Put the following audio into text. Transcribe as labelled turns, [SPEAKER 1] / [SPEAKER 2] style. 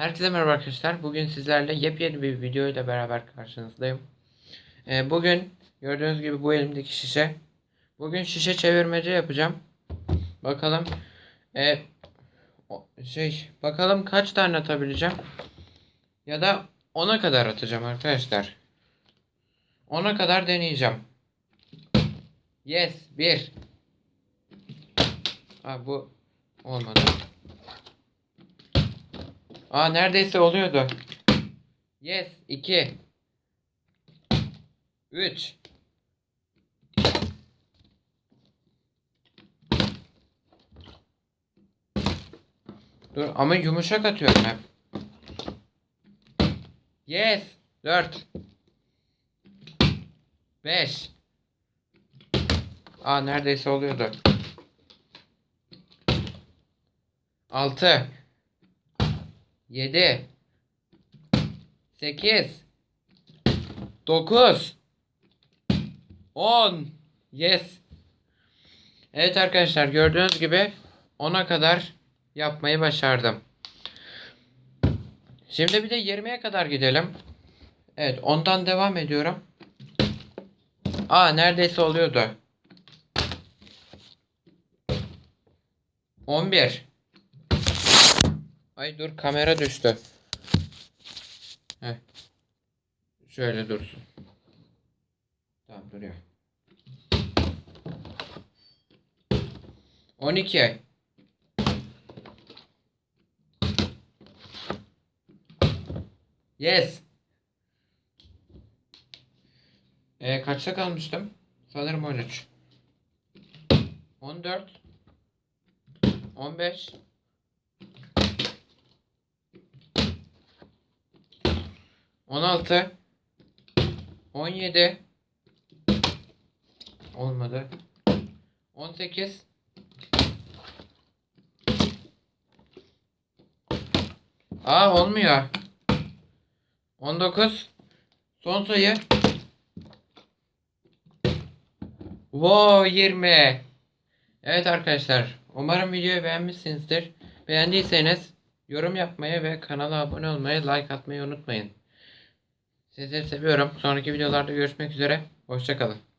[SPEAKER 1] Herkese merhaba arkadaşlar. Bugün sizlerle yepyeni bir video ile beraber karşınızdayım. Ee, bugün gördüğünüz gibi bu elimdeki şişe. Bugün şişe çevirmece yapacağım. Bakalım. O- şey bakalım kaç tane atabileceğim. Ya da 10'a kadar atacağım arkadaşlar. 10'a kadar deneyeceğim. Yes. 1. Aa, bu olmadı. Aa neredeyse oluyordu. Yes. 2. 3. Dur ama yumuşak atıyorum hep. Yes. 4. 5. Aa neredeyse oluyordu. 6. 7 8 9 10 Yes. Evet arkadaşlar gördüğünüz gibi 10'a kadar yapmayı başardım. Şimdi bir de 20'ye kadar gidelim. Evet ondan devam ediyorum. Aa neredeyse oluyordu. 11 Ay dur kamera düştü. Heh. Şöyle dursun. Tamam duruyor. 12 Yes. Ee, kaçta kalmıştım? Sanırım 13. 14 15 16 17 Olmadı. 18 Aa olmuyor. 19 Son sayı. Wow 20. Evet arkadaşlar. Umarım videoyu beğenmişsinizdir. Beğendiyseniz yorum yapmayı ve kanala abone olmayı, like atmayı unutmayın. Sizleri seviyorum. Sonraki videolarda görüşmek üzere. Hoşçakalın.